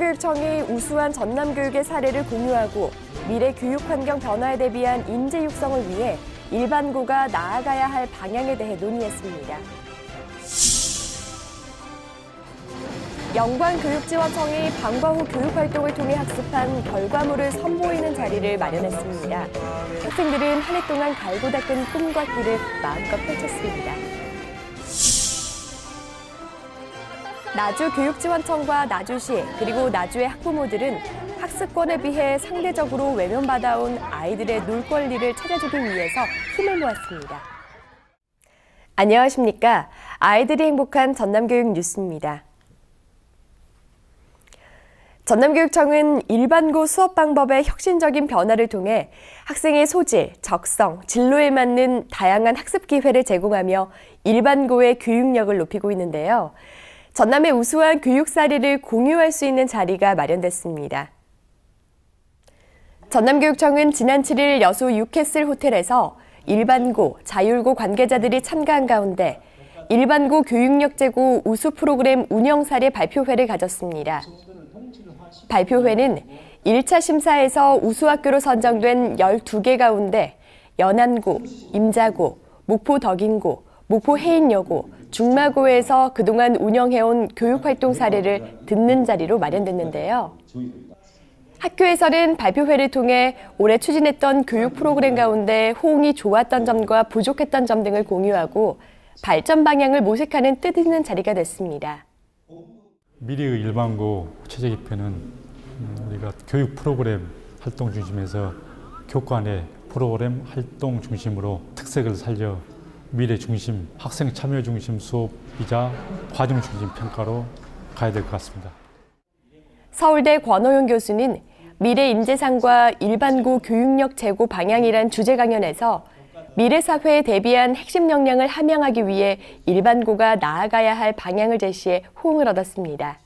전남교육청이 우수한 전남교육의 사례를 공유하고 미래 교육 환경 변화에 대비한 인재 육성을 위해 일반고가 나아가야 할 방향에 대해 논의했습니다. 영광교육지원청이 방과 후 교육활동을 통해 학습한 결과물을 선보이는 자리를 마련했습니다. 학생들은 한 해 동안 갈고 닦은 꿈과 길을 마음껏 펼쳤습니다. 나주 교육지원청과 나주시 그리고 나주의 학부모들은 학습권에 비해 상대적으로 외면받아온 아이들의 놀 권리를 찾아주기 위해서 힘을 모았습니다. 안녕하십니까. 아이들이 행복한 전남교육 뉴스입니다. 전남교육청은 일반고 수업 방법의 혁신적인 변화를 통해 학생의 소질, 적성, 진로에 맞는 다양한 학습 기회를 제공하며 일반고의 교육력을 높이고 있는데요. 전남의 우수한 교육 사례를 공유할 수 있는 자리가 마련됐습니다. 전남교육청은 지난 7일 여수 유캐슬 호텔에서 일반고, 자율고 관계자들이 참가한 가운데 일반고 교육력 제고 우수 프로그램 운영 사례 발표회를 가졌습니다. 발표회는 1차 심사에서 우수학교로 선정된 12개 가운데 연안고, 임자고, 목포 덕인고, 목포 해인여고, 중마고에서 그동안 운영해온 교육활동 사례를 듣는 자리로 마련됐는데요. 학교에서는 발표회를 통해 올해 추진했던 교육 프로그램 가운데 호응이 좋았던 점과 부족했던 점 등을 공유하고 발전 방향을 모색하는 뜻있는 자리가 됐습니다. 미래의 일반고 최저 기표는 음, 우리가 교육 프로그램 활동 중심에서 교과내 프로그램 활동 중심으로 특색을 살려 미래 중심, 학생 참여 중심 수업이자 과정 중심 평가로 가야 될 것 같습니다. 서울대 권호영 교수는 미래 인재상과 일반고 교육력 제고 방향이란 주제 강연에서 미래 사회에 대비한 핵심 역량을 함양하기 위해 일반고가 나아가야 할 방향을 제시해 호응을 얻었습니다.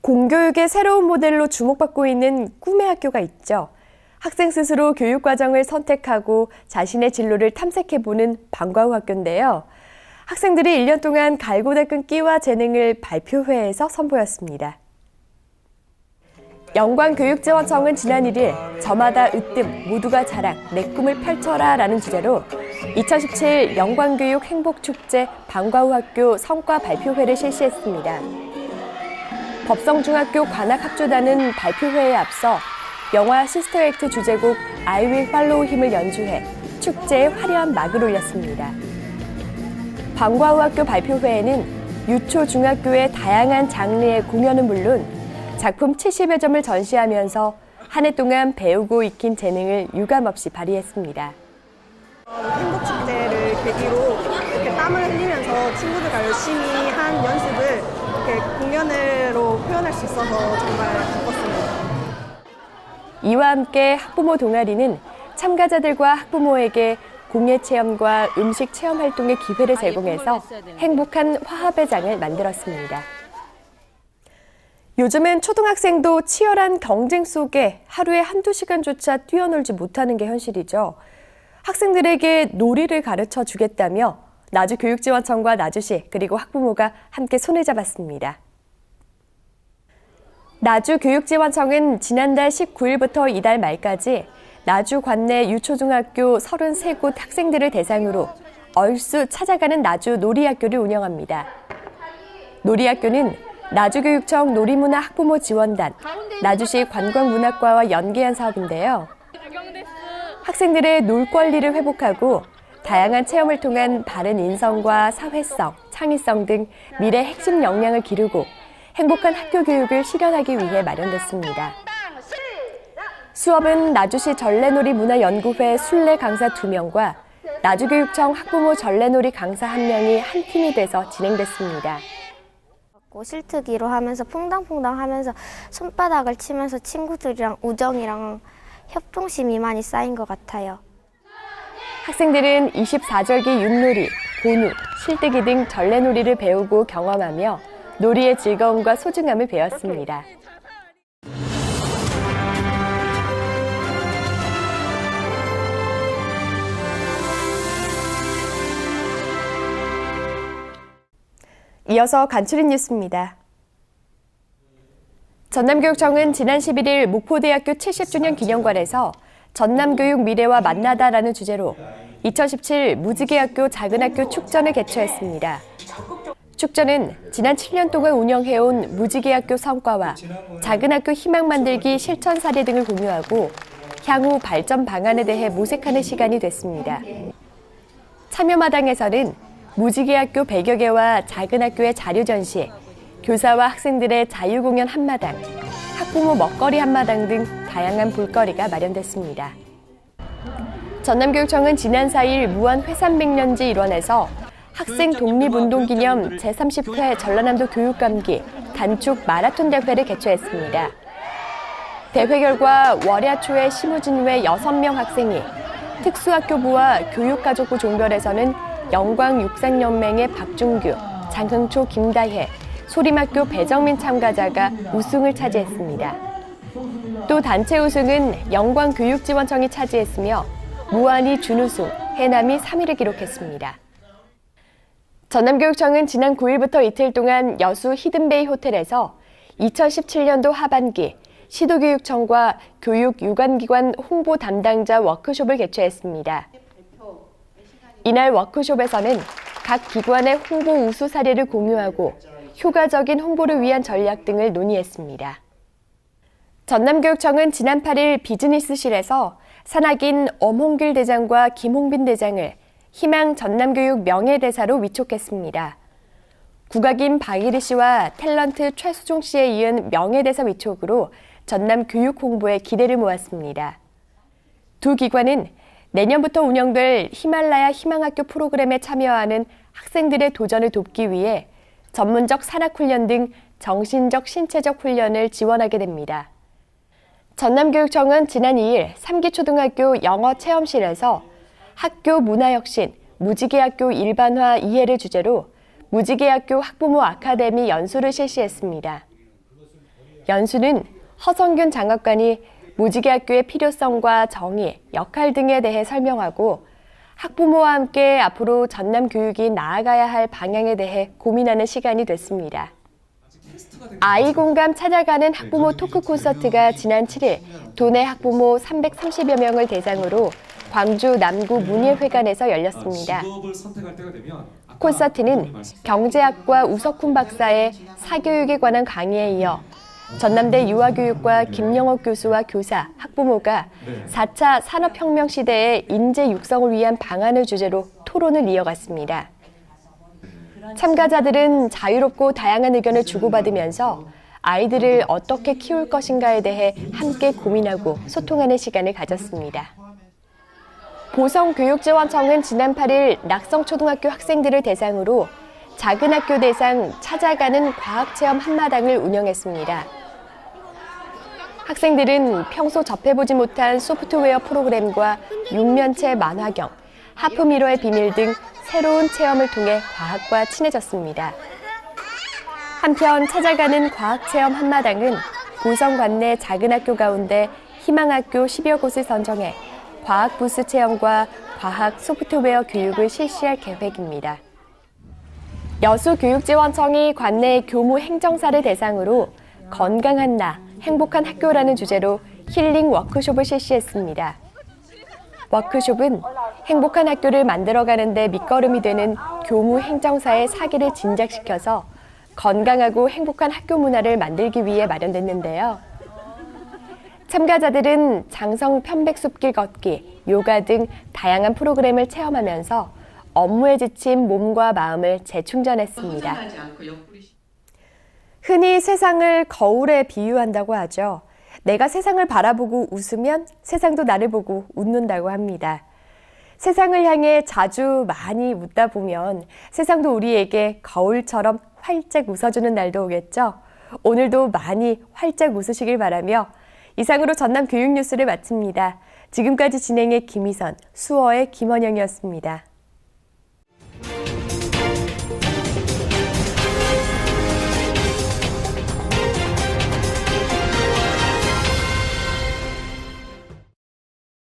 공교육의 새로운 모델로 주목받고 있는 꿈의 학교가 있죠. 학생 스스로 교육 과정을 선택하고 자신의 진로를 탐색해보는 방과 후 학교인데요. 학생들이 1년 동안 갈고 닦은 끼와 재능을 발표회에서 선보였습니다. 영광교육지원청은 지난 1일 저마다 으뜸 모두가 자랑 내 꿈을 펼쳐라 라는 주제로 2017 영광교육 행복축제 방과후 학교 성과 발표회를 실시했습니다. 법성중학교 관악합주단은 발표회에 앞서 영화 시스터 액트 주제곡 I Will Follow Him을 연주해 축제에 화려한 막을 올렸습니다. 방과후 학교 발표회에는 유초 중학교의 다양한 장르의 공연은 물론 작품 70여 점을 전시하면서 한 해 동안 배우고 익힌 재능을 유감없이 발휘했습니다. 행복축제를 계기로 이렇게 땀을 흘리면서 친구들과 열심히 한 연습을 이렇게 공연으로 표현할 수 있어서 정말 기뻤습니다. 이와 함께 학부모 동아리는 참가자들과 학부모에게 공예 체험과 음식 체험 활동의 기회를 제공해서 행복한 화합의 장을 만들었습니다. 요즘은 초등학생도 치열한 경쟁 속에 하루에 한두 시간조차 뛰어놀지 못하는 게 현실이죠. 학생들에게 놀이를 가르쳐 주겠다며 나주교육지원청과 나주시 그리고 학부모가 함께 손을 잡았습니다. 나주 교육지원청은 지난달 19일부터 이달 말까지 나주 관내 유초중학교 33곳 학생들을 대상으로 얼쑤 찾아가는 나주 놀이학교를 운영합니다. 놀이학교는 나주교육청 놀이문화 학부모 지원단, 나주시 관광문학과와 연계한 사업인데요. 학생들의 놀 권리를 회복하고 다양한 체험을 통한 바른 인성과 사회성, 창의성 등 미래 핵심 역량을 기르고 행복한 학교 교육을 실현하기 위해 마련됐습니다. 수업은 나주시 전래놀이 문화연구회 순례 강사 2명과 나주교육청 학부모 전래놀이 강사 1명이 한 팀이 돼서 진행됐습니다. 실트기로 하면서 퐁당퐁당 하면서 손바닥을 치면서 친구들이랑 우정이랑 협동심이 많이 쌓인 것 같아요. 학생들은 24절기 윷놀이, 고누, 실뜨기 등 전래놀이를 배우고 경험하며 놀이의 즐거움과 소중함을 배웠습니다. 이어서 간추린 뉴스입니다. 전남교육청은 지난 11일 목포대학교 70주년 기념관에서 전남교육 미래와 만나다라는 주제로 2017 무지개학교 작은 학교 축전을 개최했습니다. 축전은 지난 7년 동안 운영해온 무지개 학교 성과와 작은 학교 희망 만들기 실천 사례 등을 공유하고 향후 발전 방안에 대해 모색하는 시간이 됐습니다. 참여마당에서는 무지개 학교 100여 개와 작은 학교의 자료 전시, 교사와 학생들의 자유 공연 한마당, 학부모 먹거리 한마당 등 다양한 볼거리가 마련됐습니다. 전남교육청은 지난 4일 무안 회산백년지 일원에서 학생 독립운동 기념 제30회 전라남도 교육감기 단축 마라톤 대회를 개최했습니다. 대회 결과 월야초의 심우진외 6명 학생이 특수학교부와 교육가족부 종별에서는 영광 육상연맹의 박준규, 장흥초 김다혜, 소림학교 배정민 참가자가 우승을 차지했습니다. 또 단체 우승은 영광교육지원청이 차지했으며 무안이 준우승, 해남이 3위를 기록했습니다. 전남교육청은 지난 9일부터 이틀 동안 여수 히든베이 호텔에서 2017년도 하반기 시도교육청과 교육 유관기관 홍보 담당자 워크숍을 개최했습니다. 이날 워크숍에서는 각 기관의 홍보 우수 사례를 공유하고 효과적인 홍보를 위한 전략 등을 논의했습니다. 전남교육청은 지난 8일 비즈니스실에서 산악인 엄홍길 대장과 김홍빈 대장을 희망 전남교육 명예대사로 위촉했습니다. 국악인 박일희 씨와 탤런트 최수종 씨에 이은 명예대사 위촉으로 전남 교육 홍보에 기대를 모았습니다. 두 기관은 내년부터 운영될 히말라야 희망학교 프로그램에 참여하는 학생들의 도전을 돕기 위해 전문적 산악훈련 등 정신적, 신체적 훈련을 지원하게 됩니다. 전남교육청은 지난 2일 3기 초등학교 영어 체험실에서 학교 문화혁신, 무지개학교 일반화 이해를 주제로 무지개학교 학부모 아카데미 연수를 실시했습니다. 연수는 허성균 장학관이 무지개학교의 필요성과 정의, 역할 등에 대해 설명하고 학부모와 함께 앞으로 전남 교육이 나아가야 할 방향에 대해 고민하는 시간이 됐습니다. 아이 공감 찾아가는 학부모 토크 콘서트가 지난 7일 도내 학부모 330여 명을 대상으로 광주 남구 문예회관에서 열렸습니다. 콘서트는 경제학과 우석훈 박사의 사교육에 관한 강의에 이어 전남대 유아교육과 김영옥 교수와 교사, 학부모가 4차 산업혁명 시대의 인재 육성을 위한 방안을 주제로 토론을 이어갔습니다. 참가자들은 자유롭고 다양한 의견을 주고받으면서 아이들을 어떻게 키울 것인가에 대해 함께 고민하고 소통하는 시간을 가졌습니다. 보성교육지원청은 지난 8일 낙성초등학교 학생들을 대상으로 작은 학교 대상 찾아가는 과학체험 한마당을 운영했습니다. 학생들은 평소 접해보지 못한 소프트웨어 프로그램과 육면체 만화경, 하프미러의 비밀 등 새로운 체험을 통해 과학과 친해졌습니다. 한편 찾아가는 과학체험 한마당은 보성 관내 작은 학교 가운데 희망학교 10여 곳을 선정해 과학 부스 체험과 과학 소프트웨어 교육을 실시할 계획입니다. 여수교육지원청이 관내 교무 행정사를 대상으로 건강한 나, 행복한 학교라는 주제로 힐링 워크숍을 실시했습니다. 워크숍은 행복한 학교를 만들어가는 데 밑거름이 되는 교무 행정사의 사기를 진작시켜서 건강하고 행복한 학교 문화를 만들기 위해 마련됐는데요. 참가자들은 장성 편백숲길 걷기, 요가 등 다양한 프로그램을 체험하면서 업무에 지친 몸과 마음을 재충전했습니다. 흔히 세상을 거울에 비유한다고 하죠. 내가 세상을 바라보고 웃으면 세상도 나를 보고 웃는다고 합니다. 세상을 향해 자주 많이 웃다 보면 세상도 우리에게 거울처럼 활짝 웃어주는 날도 오겠죠. 오늘도 많이 활짝 웃으시길 바라며 이상으로 전남 교육 뉴스를 마칩니다. 지금까지 진행의 김희선, 수어의 김원영이었습니다.